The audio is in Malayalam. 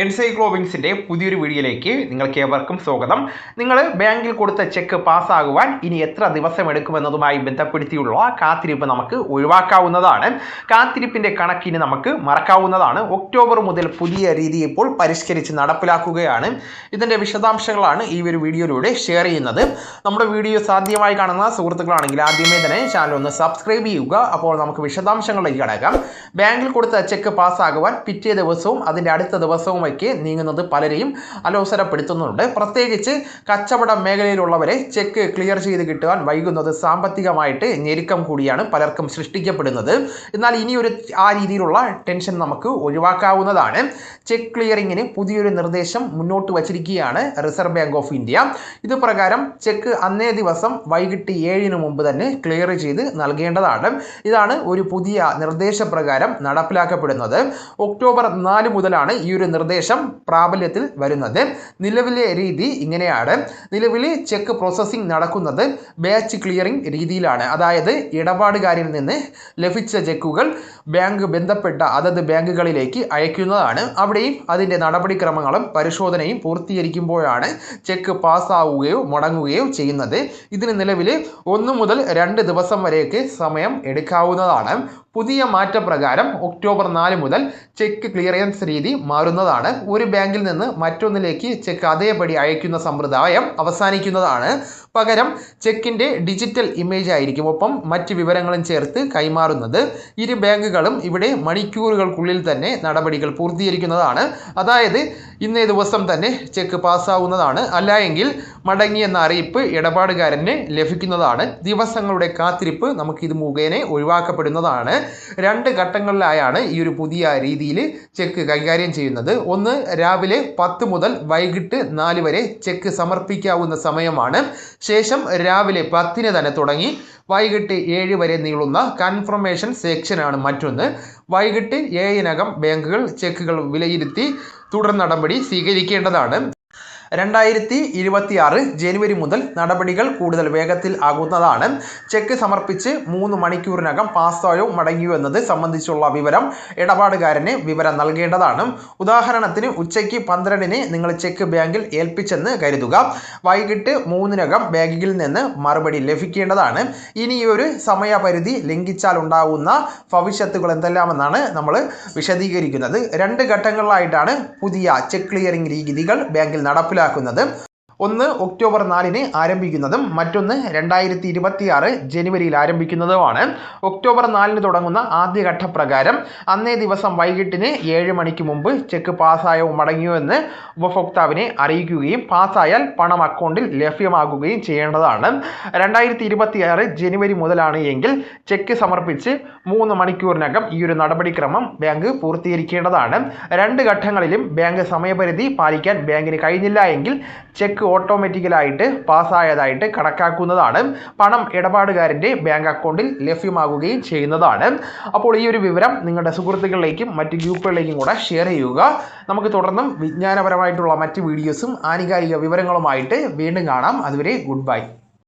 എൻസൈക്ലോവിങ്സിന്റെ പുതിയൊരു വീഡിയോയിലേക്ക് നിങ്ങൾക്ക് ഏവർക്കും സ്വാഗതം. നിങ്ങൾ ബാങ്കിൽ കൊടുത്ത ചെക്ക് പാസ്സാകുവാൻ ഇനി എത്ര ദിവസം എടുക്കുമെന്നതുമായി ബന്ധപ്പെടുത്തിയുള്ള കാത്തിരിപ്പ് നമുക്ക് ഒഴിവാക്കാവുന്നതാണ്. കാത്തിരിപ്പിന്റെ കണക്കിന് നമുക്ക് മറക്കാവുന്നതാണ്. ഒക്ടോബർ മുതൽ പുതിയ രീതി ഇപ്പോൾ പരിഷ്കരിച്ച് നടപ്പിലാക്കുകയാണ്. ഇതിന്റെ വിശദാംശങ്ങളാണ് ഈ ഒരു വീഡിയോയിലൂടെ ഷെയർ ചെയ്യുന്നത്. നമ്മുടെ വീഡിയോ സാധ്യമായി കാണുന്ന സുഹൃത്തുക്കളാണെങ്കിൽ ആദ്യമേ തന്നെ ചാനൽ ഒന്ന് സബ്സ്ക്രൈബ് ചെയ്യുക. അപ്പോൾ നമുക്ക് വിശദാംശങ്ങളിലേക്ക് കടക്കാം. ബാങ്കിൽ കൊടുത്ത ചെക്ക് പാസ്സാകുവാൻ പിറ്റേ ദിവസവും അതിന്റെ അടുത്ത ദിവസവും വയ്ക്ക് നീങ്ങുന്നത് പലരെയും അലോസരപ്പെടുത്തുന്നുണ്ട്. പ്രത്യേകിച്ച് കച്ചവട മേഖലയിലുള്ളവരെ ചെക്ക് ക്ലിയർ ചെയ്ത് കിട്ടുവാൻ വൈകുന്നത് സാമ്പത്തികമായിട്ട് ഞെരുക്കം കൂടിയാണ് പലർക്കും സൃഷ്ടിക്കപ്പെടുന്നത്. എന്നാൽ ഇനിയൊരു ആ രീതിയിലുള്ള ടെൻഷൻ നമുക്ക് ഒഴിവാക്കാവുന്നതാണ്. ചെക്ക് ക്ലിയറിങ്ങിന് പുതിയൊരു നിർദ്ദേശം മുന്നോട്ട് വച്ചിരിക്കുകയാണ് റിസർവ് ബാങ്ക് ഓഫ് ഇന്ത്യ ഇതുപ്രകാരം ചെക്ക് അന്നേ ദിവസം വൈകിട്ട് ഏഴിന് മുമ്പ് തന്നെ ക്ലിയർ ചെയ്ത് നൽകേണ്ടതാണ്. ഇതാണ് ഒരു പുതിയ നിർദ്ദേശപ്രകാരം നടപ്പിലാക്കപ്പെടുന്നത്. ഒക്ടോബർ നാല് മുതലാണ് ഈ ഒരു നിർദ്ദേശം പ്രാബല്യത്തിൽ വരുന്നത്. നിലവിലെ രീതി ഇങ്ങനെയാണ്. നിലവിലെ ചെക്ക് പ്രോസസ്സിംഗ് നടക്കുന്നത് ബാച്ച് ക്ലിയറിംഗ് രീതിയിലാണ്. അതായത് ഇടപാടുകാരിൽ നിന്ന് ലഭിച്ച ചെക്കുകൾ ബാങ്ക് ബന്ധപ്പെട്ട അതത് ബാങ്കുകളിലേക്ക് അയക്കുന്നതാണ്. അവിടെയും അതിന്റെ നടപടിക്രമങ്ങളും പരിശോധനയും പൂർത്തീകരിക്കുമ്പോഴാണ് ചെക്ക് പാസ്സാവുകയോ മുടങ്ങുകയോ ചെയ്യുന്നത്. ഇതിന് നിലവിൽ ഒന്ന് മുതൽ രണ്ട് ദിവസം വരെയൊക്കെ സമയം എടുക്കാവുന്നതാണ്. പുതിയ മാറ്റപ്രകാരം ഒക്ടോബർ നാല് മുതൽ ചെക്ക് ക്ലിയറൻസ് രീതി മാറുന്നതാണ്. ഒരു ബാങ്കിൽ നിന്ന് മറ്റൊന്നിലേക്ക് ചെക്ക് അതേപടി അയക്കുന്ന സമ്പ്രദായം അവസാനിക്കുന്നതാണ്. പകരം ചെക്കിന്റെ ഡിജിറ്റൽ ഇമേജ് ആയിരിക്കും. ഒപ്പം മറ്റ് വിവരങ്ങളും ചേർത്ത് കൈമാറുന്നത് ഇരു ബാങ്കുകളും ഇവിടെ മണിക്കൂറുകൾക്കുള്ളിൽ തന്നെ നടപടികൾ പൂർത്തീകരിക്കുന്നതാണ്. അതായത് ഇന്നേ ദിവസം തന്നെ ചെക്ക് പാസ്സാവുന്നതാണ്. അല്ല എങ്കിൽ മടങ്ങിയെന്ന അറിയിപ്പ് ഇടപാടുകാരന് ലഭിക്കുന്നതാണ്. ദിവസങ്ങളുടെ കാത്തിരിപ്പ് നമുക്ക് ഇത് മുഖേന ഒഴിവാക്കപ്പെടുന്നതാണ്. രണ്ട് ഘട്ടങ്ങളിലായാണ് ഈ ഒരു പുതിയ രീതിയിൽ ചെക്ക് കൈകാര്യം ചെയ്യുന്നത്. ഒന്ന് രാവിലെ പത്ത് മുതൽ വൈകിട്ട് നാല് വരെ ചെക്ക് സമർപ്പിക്കാവുന്ന സമയമാണ്. ശേഷം രാവിലെ പത്തിന് തന്നെ തുടങ്ങി വൈകിട്ട് ഏഴ് വരെ നീളുന്ന കൺഫർമേഷൻ സെക്ഷനാണ് മറ്റൊന്ന്. വൈകിട്ട് ഏഴിനകം ബാങ്കുകൾ ചെക്കുകൾ വിലയിരുത്തി തുടർ നടപടി സ്വീകരിക്കേണ്ടതാണ്. രണ്ടായിരത്തി ഇരുപത്തി ആറ് ജനുവരി മുതൽ നടപടികൾ കൂടുതൽ വേഗത്തിൽ ആകുന്നതാണ്. ചെക്ക് സമർപ്പിച്ച് മൂന്ന് മണിക്കൂറിനകം പാസ്സായോ മടങ്ങിയോ എന്നത് സംബന്ധിച്ചുള്ള വിവരം ഇടപാടുകാരന് വിവരം നൽകേണ്ടതാണ്. ഉദാഹരണത്തിന് ഉച്ചയ്ക്ക് പന്ത്രണ്ടിന് നിങ്ങൾ ചെക്ക് ബാങ്കിൽ ഏൽപ്പിച്ചെന്ന് കരുതുക. വൈകിട്ട് മൂന്നിനകം ബാങ്കിൽ നിന്ന് മറുപടി ലഭിക്കേണ്ടതാണ്. ഇനി ഈ ഒരു സമയപരിധി ലംഘിച്ചാൽ ഉണ്ടാകുന്ന ഭവിഷ്യത്തുകൾ എന്തെല്ലാമെന്നാണ് നമ്മൾ വിശദീകരിക്കുന്നത്. രണ്ട് ഘട്ടങ്ങളിലായിട്ടാണ് പുതിയ ചെക്ക് ക്ലിയറിംഗ് രീതികൾ ബാങ്കിൽ നടപ്പിലാക്കുന്നത്. മനസ്സിലാക്കുന്നത് ഒന്ന് ഒക്ടോബർ നാലിന് ആരംഭിക്കുന്നതും മറ്റൊന്ന് രണ്ടായിരത്തി ഇരുപത്തി ആറ് ജനുവരിയിൽ ആരംഭിക്കുന്നതുമാണ്. ഒക്ടോബർ നാലിന് തുടങ്ങുന്ന ആദ്യഘട്ട പ്രകാരം അന്നേ ദിവസം വൈകിട്ടിന് ഏഴ് മണിക്ക് മുമ്പ് ചെക്ക് പാസ്സായോ മടങ്ങിയോ എന്ന് ഉപഭോക്താവിനെ അറിയിക്കുകയും പാസ്സായാൽ പണം അക്കൗണ്ടിൽ ലഭ്യമാകുകയും ചെയ്യേണ്ടതാണ്. രണ്ടായിരത്തി ഇരുപത്തി ആറ് ജനുവരി മുതലാണ് എങ്കിൽ ചെക്ക് സമർപ്പിച്ച് മൂന്ന് മണിക്കൂറിനകം ഈ ഒരു നടപടിക്രമം ബാങ്ക് പൂർത്തീകരിക്കേണ്ടതാണ്. രണ്ട് ഘട്ടങ്ങളിലും ബാങ്ക് സമയപരിധി പാലിക്കാൻ ബാങ്കിന് കഴിഞ്ഞില്ല എങ്കിൽ ചെക്ക് ഓട്ടോമാറ്റിക്കലായിട്ട് പാസ്സായതായിട്ട് കണക്കാക്കുന്നതാണ്. പണം ഇടപാടുകാരന്റെ ബാങ്ക് അക്കൗണ്ടിൽ ലഭ്യമാകുകയും ചെയ്യുന്നതാണ്. അപ്പോൾ ഈ ഒരു വിവരം നിങ്ങളുടെ സുഹൃത്തുക്കളിലേക്കും മറ്റ് ഗ്രൂപ്പുകളിലേക്കും കൂടെ ഷെയർ ചെയ്യുക. നമുക്ക് തുടർന്നും വിജ്ഞാനപരമായിട്ടുള്ള മറ്റ് വീഡിയോസും ആനുകാലിക വിവരങ്ങളുമായിട്ട് വീണ്ടും കാണാം. അതുവരെ ഗുഡ് ബൈ